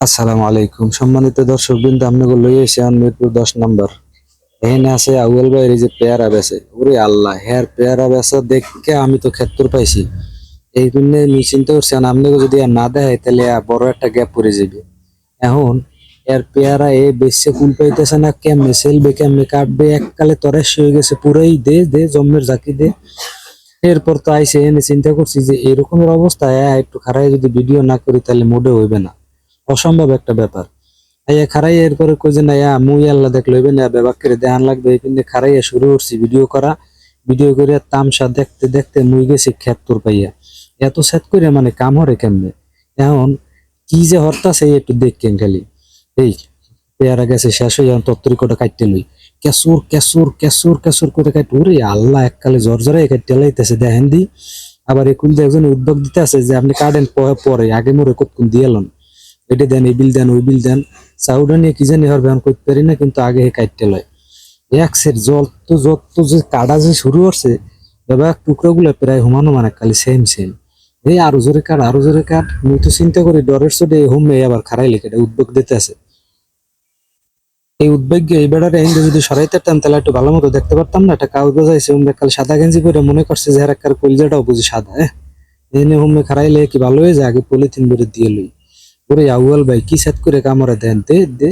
আসসালামু আলাইকুম। সম্মানিত দর্শক বৃন্দ আপনাকে লই এসে মিরপুর দশ নম্বর। এখানে আছে আউয়াল ভাইয়ের যে পেয়ারা বেছে ওরে আল্লাহ, হ্যার পেয়ারা বেচা দেখে আমি তো ক্ষেত্র পাইছি। এই জন্য আমি চিন্তা করছি আর আপনাকে যদি আর না দেয় তাহলে বড় একটা গ্যাপ পড়ে যাবে। এখন, এর পেয়ারা এ বেশি কুল পাইতেছে না, কেমনে সেলবে, কেমনে কাটবে, এককালে তরেস হয়ে গেছে, পুরাই দে দে জম্মের জাকি দে। এরপর তো আইসে এনে চিন্তা করছি যে এরকমের অবস্থায় একটু খারাই যদি ভিডিও না করি, তাহলে মোডে হইবে না। অসম্ভব একটা ব্যাপার। আইয়া খারাই এরপরে কই যে, না মুই আল্লাহ দেখ লইবে না, বেবাক করে দেহান লাগবে। এই পিন্দে খারাইয়া শুরু করছি ভিডিও করা। ভিডিও করে তামসা দেখতে দেখতে মুই গেছি খেত তোর পাইয়া। এত সেট করে মানে কাম হরে কেমনে? এখন কি যে হরতাছে একটু দেখকেন খালি। এই পেয়ারা গেছে শেষ হয়ে যান তত্তরি কটা কাটতে লই। কেসুর কেসুর কেসুর কেসুর করে কাট ওরে আল্লাহ, এককালে জ্বর জ্বরে কাটতে লাইতেছে দেখেন দি। আবার দিয়ে একজন উদ্যোগ দিতে আছে যে, আপনি কাটেন পরে, আগে মোরে কতক্ষণ দিয়ে এলন এটা দেন, এই বিল দেন, ওই বিল দেন। চাউডা নিয়ে কি জানি হরবে আমি করতে পারি না, কিন্তু আগে হে কাটতে লয়। এক সের জল তো যত যে কাটা যে শুরু করছে এবার টুকরো গুলো প্রায় হুমানো মানে খালি সেম সেম এই আরও জোরে কাট আরও জোরে কাট মুই তো চিন্তা করি, ডরের চোটে হোমে আবার খারাই লিখে উদ্যোগ দিতে আছে। এই উদ্বেগ এই বেড়াটা হিন্দু যদি সরাইতে পারতাম, তাহলে একটু ভালো মতো দেখতে পারতাম না। একটা কাগজ বোঝাইছে উমরা কাল সাদা গেঞ্জি পরে মনে করছে যে একটা কলজাটাও বুঝি সাদা হ্যাঁ? এনে হুমে খারাইলে কি ভালো হয়ে যায়, আগে পলিথিন বেড়ে দিয়ে লই। ওরে আউয়াল ভাই, কি সেট করে কামড়ে দেন? দে দে।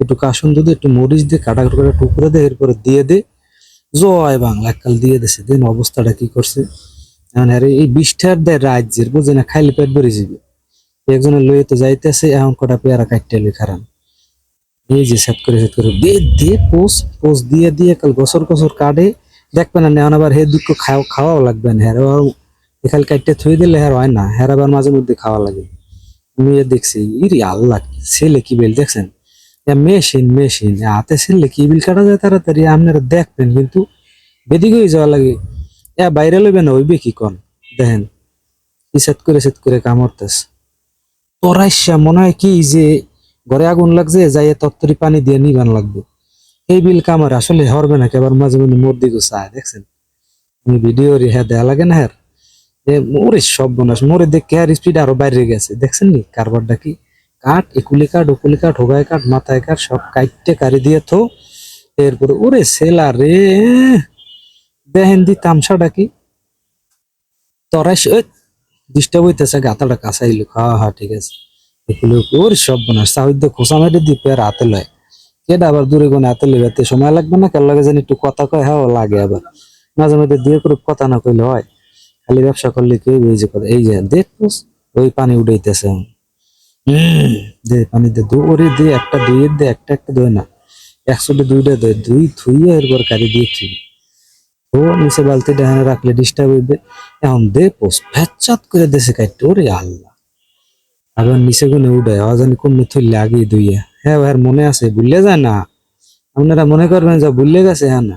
একটু কাসুন দুধ, একটু মরিচ দে কাটা করে টুকরো দে, এরপরে দিয়ে দে। জয় বাংলা, এককাল দিয়ে দেছে। দেন অবস্থাটা কি করছে? এখন আরে এই বিষ্ঠার দেয় রাজ্যের, বুঝে না, খাইলে পেট ভরে যাবে। একজনের লইয়ে তো যাইতেছে, এখন কটা পেয়ারা কাটতে লই খারান। এই যে সেট করে সেট করে, দে দে, পোস পোস দিয়ে দিয়ে কাল গসর গসর কাটে। দেখবে না নেওয়ান আবার হে দুঃখ খাওয়া, খাওয়াও লাগবে না। হ্যাঁ এখাল কাটতে থুই দিলে হ্যাঁ হয় না। হ্যাঁ আবার মাঝে মধ্যে খাওয়া লাগে। এ দেখছি, ইরি আল্লাহ, ছেলে কি বেল দেখছেন? মেশিন মেশিন হাতে ছেলে কি বিল কাটা যায় তাড়াতাড়ি, আপনারা দেখবেন কিন্তু বেদিক যাওয়া লাগে। এ বাইরে লইবে না ওইবে কি কন? দেখেন কি করে সেট করে কামড়তেছে তোরাইশা মনে হয় কি যে ঘরে আগুন লাগছে যাই তত্তরি পানি দিয়ে নিবান লাগবে। এই বিল কামার আসলে হরবে না কেবল মাঝে মাঝে মোর দিকে চায়, দেখছেন? ভিডিও রে হ্যাঁ দেয়া লাগে না হ্যাঁ মোরে সব বনাস মোরে দেখে আর স্পিড আরও বাইরে গেছে। দেখছেন নি কারবারটা কি? কাঠ, একুলি কাঠ, ওকুলি কাঠ, হোগায় কাঠ, মাথায় কাঠ, সব কাইটে কারি দিয়ে থো। এরপরে, ওরে সেলা রে, দেখেন দি তামসাটা কি? তরাইশ ডিস্টার্ব হইতেছে, গাতাটা কাঁচাইলো। হা হা, ঠিক আছে। এগুলো ওর সব বানাস সাহিত্য খোসা মেরে দিয়ে পেয়ার হাতে লয়। কেডা আবার দূরে কোনে হাতে এতে সময় লাগবে না কার লাগে জানি একটু কথা কয় হ্যাঁ লাগে আবার। মাঝে মধ্যে দিয়ে করে কথা না কইলে হয়। খালি ব্যবসা করলে কি হইবে? এই যে কথা, এই যে দেখ ওই পানি উঠাইতেছে। পানি দে, দু, ওরে দে, একটা দুইয়ের দে, একটা একটা দই না। একশোটা দুইটা দুই থুইয়া এরপর কারি দিয়ে থুই। ও নিচে বালতি রাখলে ডিস্টার্ব হইবে। এখন দে পোস ফ্যাচাত করে দেশে কাটতে ওরে আল্লাহ। আবার নিচে গুনে উঠে আওয়াজ জানি কমে থইলে আগে দুইয়া হ্যাঁ ভাইয়ের মনে আছে? ভুলে যায় না? আপনারা মনে করবেন যে ভুলে গেছে হ্যাঁ না?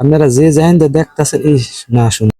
আপনারা যে যাইন দেখতেছে এই না শুনে